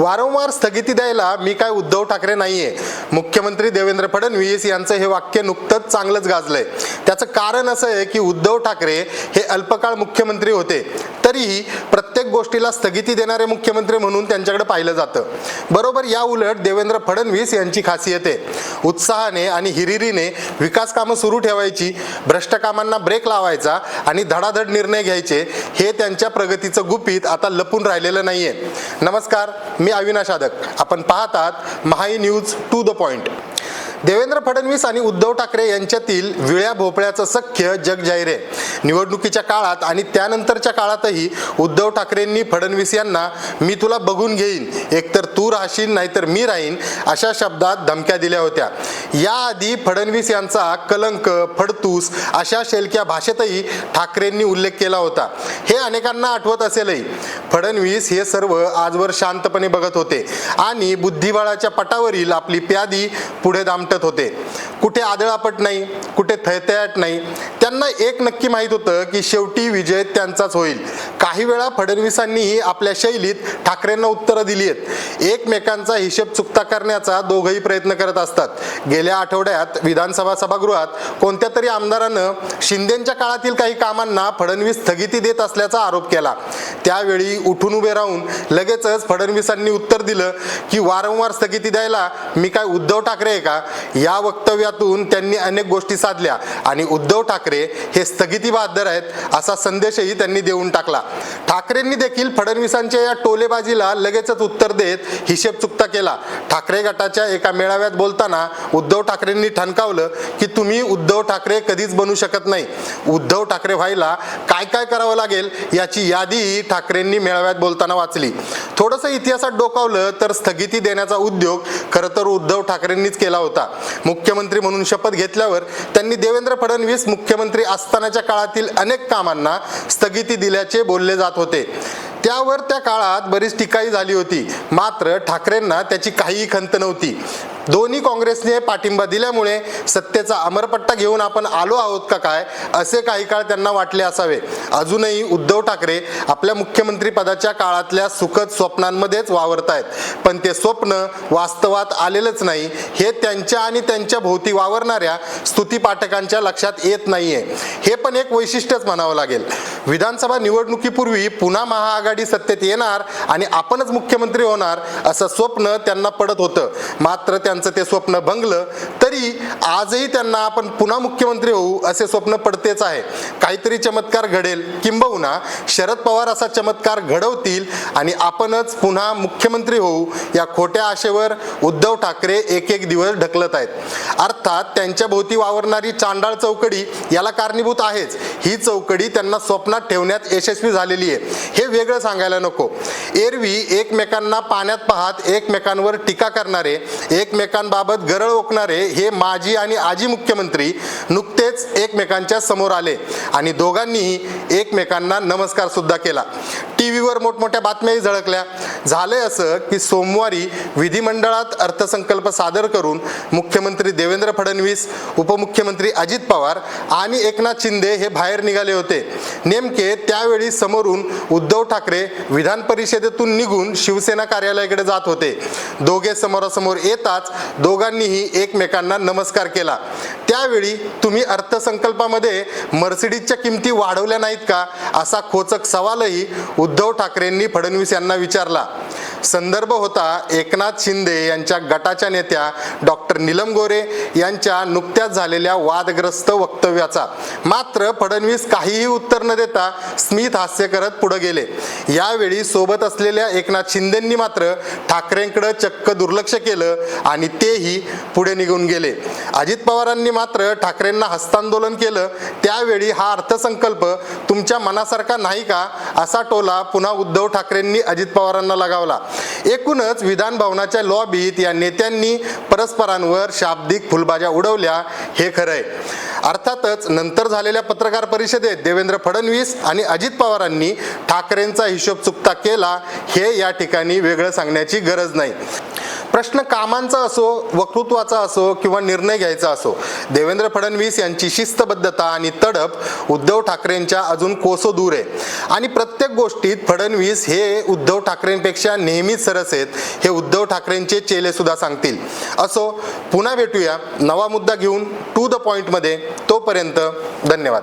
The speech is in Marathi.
वारंवार स्थगिती द्यायला मी काय उद्धव ठाकरे नाहीये. मुख्यमंत्री देवेंद्र फडणवीस यांचं हे वाक्य नुकतंच चांगलंच गाजलंय. त्याचं कारण असं आहे की उद्धव ठाकरे हे अल्पकाळ मुख्यमंत्री होते. तरीही प्रत्येक गोष्टीला स्थगिती देणारे मुख्यमंत्री म्हणून त्यांच्याकडे पाहिलं जातं. बरोबर या उलट देवेंद्र फडणवीस यांची खासियत आहे. उत्साहाने आणि हिरिरीने विकास कामं सुरू ठेवायची भ्रष्ट कामांना ब्रेक लावायचा आणि धडाधड निर्णय घ्यायचे हे त्यांच्या प्रगतीचं गुपित आता लपून राहिलेलं नाहीये. नमस्कार मी अविनाश आदक. आपण पाहतात E news to the point. Devendra Fadnavis आणि उद्धव ठाकरे यांच्यातील विळ्या भोपळ्याचं सख्य जग जाहीर. आहे निवडणुकीच्या काळात आणि त्यानंतरच्या काळातही उद्धव ठाकरेंनी फडणवीस यांना मी तुला बघून घेईन. एकतर तू राहशील नाहीतर मी राहीन अशा शब्दात धमक्या दिल्या होत्या. याआधी फडणवीस यांचा कलंक फडतूस अशा शेलक्या भाषेतही ठाकरेंनी उल्लेख केला होता. हे अनेकांना आठवत असेलही. फडणवीस हे सर्व आजवर शांतपणे बघत होते आणि बुद्धिबळाच्या पटावरील आपली प्यादी पुढे वाटत होते. कुठे आदळापट नाही कुठे थैथयाट नाही. त्यांना एक नक्की माहीत होतं की शेवटी विजय त्यांचाच होईल. काही वेळा फडणवीसांनीही आपल्या शैलीत ठाकरेंना उत्तरं दिली आहेत. एकमेकांचा हिशेब चुकता करण्याचा दोघंही प्रयत्न करत असतात. गेल्या आठवड्यात विधानसभा सभागृहात कोणत्या तरी आमदारानं शिंदेच्या काळातील काही कामांना फडणवीस स्थगिती देत असल्याचा आरोप केला. त्यावेळी उठून उभे राहून लगेचच फडणवीसांनी उत्तर दिलं की वारंवार स्थगिती द्यायला मी काय उद्धव ठाकरे आहे का? या वक्तव्यातून त्यांनी अनेक गोष्टी साधल्या. आणि उद्धव ठाकरे हे स्थगिती बहादर आहेत असा संदेशही त्यांनी देऊन टाकला. ठाकरेंनी देखील फडणवीसांच्या या टोलेबाजीला लगेचच उत्तर देत हिशेब चुकता केला. ठाकरे गटाच्या एका मेळाव्यात बोलताना उद्धव ठाकरेंनी ठणकावलं की तुम्ही उद्धव ठाकरे कधीच बनू शकत नाही. उद्धव ठाकरे व्हायला काय काय करावं लागेल याची यादीही ठाकरेंनी मेळाव्यात बोलताना वाचली. थोडंसं इतिहासात डोकावलं तर स्थगिती देण्याचा उद्योग खरं तर उद्धव ठाकरेंनीच केला होता. मुख्यमंत्री म्हणून शपथ घेतल्यावर त्यांनी देवेंद्र फडणवीस मुख्यमंत्री असतानाच्या काळातील अनेक कामांना स्थगिती दिल्याचे बोलले जात होते. त्यावर त्या काळात बरीच टीकाही झाली होती. मात्र ठाकरेंना त्याची काहीही खंत नव्हती. दोन्ही काँग्रेसने पाठिंबा दिल्यामुळे सत्तेचा अमरपट्टा घेऊन आपण आलो आहोत का काय असे काही काळ त्यांना वाटले असावे. अजूनही उद्धव ठाकरे आपल्या मुख्यमंत्री पदाच्या काळातल्या सुखद स्वप्नांमध्येच वावरत आहेत. पण ते स्वप्न वास्तवात आलेलंच नाही. हे त्यांच्या आणि त्यांच्या भोवती वावरणाऱ्या स्तुती पाठकांच्या लक्षात येत नाहीये. हे पण एक वैशिष्ट्यच म्हणावं लागेल. विधानसभा निवडणुकीपूर्वी पुन्हा महाआघाडी सत्तेत येणार आणि आपणच मुख्यमंत्री होणार असं स्वप्न त्यांना पडत होतं. मात्र त्यांचं ते स्वप्न भंगलं तरी आजही त्यांना आपण पुन्हा मुख्यमंत्री होऊ असे स्वप्न पडतेच आहे. काहीतरी चमत्कार घडेल किंबहुना शरद पवार असा चमत्कार घडवतील आणि आपणच पुन्हा मुख्यमंत्री होऊ या खोट्या आशेवर उद्धव ठाकरे एक एक दिवस ढकलत आहेत. अर्थात त्यांच्या भोवती वावरणारी चांडाळ चौकडी याला कारणीभूत आहेच. ही चौकडी त्यांना स्वप्नात ठेवण्यात यशस्वी झालेली आहे. हे वेगळं सांगायला नको. एरवी एकमेकांना पाण्यात पाहत एकमेकांवर टीका करणारे एकमेकांबाबत गरळ ओकणारे हे माजी आणि आजी मुख्यमंत्री नुकतेच एकमेकांच्या समोर आले आणि दोघांनीही एकमेकांना नमस्कार सुद्धा केला. टी टीव्हीवर मोठमोठ्या बातम्याही झळकल्या. झालंय असं की सोमवारी विधिमंडळात अर्थसंकल्प सादर करून मुख्यमंत्री देवेंद्र फडणवीस उपमुख्यमंत्री अजित पवार आणि एकनाथ शिंदे हे बाहेर निघाले होते. नेमके त्यावेळी समोरून उद्धव ठाकरे विधान परिषदेतून निघून शिवसेना कार्यालयाकडे जात होते. दोघे समोरासमोर येताच दोघांनीही एकमेकांना नमस्कार केला. त्यावेळी तुम्ही अर्थसंकल्पामध्ये मर्सिडीजच्या किमती वाढवल्या नाहीत का? असा खोचक सवालही उद्धव ठाकरेंनी फडणवीस यांना विचारला. संदर्भ होता एकनाथ शिंदे यांच्या गटाच्या नेत्या डॉक्टर नीलम गोरे यांच्या नुकत्याच झालेल्या वादग्रस्त वक्तव्याचा. मात्र फडणवीस काहीही उत्तर न देता स्मित हास्य करत पुढे गेले. यावेळी सोबत असलेल्या एकनाथ शिंदेंनी मात्र ठाकरेंकडे चक्क दुर्लक्ष केलं आणि तेही पुढे निघून गेले. अजित पवारांनी मात्र ठाकरेंना हस्तांदोलन केलं. त्यावेळी हा अर्थसंकल्प तुमच्या मनासारखा नाही का? असा टोला पुन्हा उद्धव ठाकरेंनी अजित पवारांना लगावला. एकूणच विधान भवनाच्या लॉबीत या नेत्यांनी परस्परांवर शाब्दिक फुलबाजा उडवल्या हे खरंय अर्थातच नंतर झालेल्या पत्रकार परिषदेत देवेंद्र फडणवीस आणि अजित पवारांनी ठाकरेंचा हिशोब चुकता केला हे या ठिकाणी वेगळं सांगण्याची गरज नाही. प्रश्न कामांचा असो वक्तृत्वाचा असो किंवा निर्णय घ्यायचा असो देवेंद्र फडणवीस यांची शिस्तबद्धता आणि तडप उद्धव ठाकरेंच्या अजून कोसो दूर आहे. आणि प्रत्येक गोष्टीत फडणवीस हे उद्धव ठाकरेंपेक्षा नेहमीच सरस आहेत हे उद्धव ठाकरेंचे चेले सुद्धा सांगतील. असो पुन्हा भेटूया. नवा मुद्दा घेऊन टू द पॉइंटमध्ये तोपर्यंत धन्यवाद.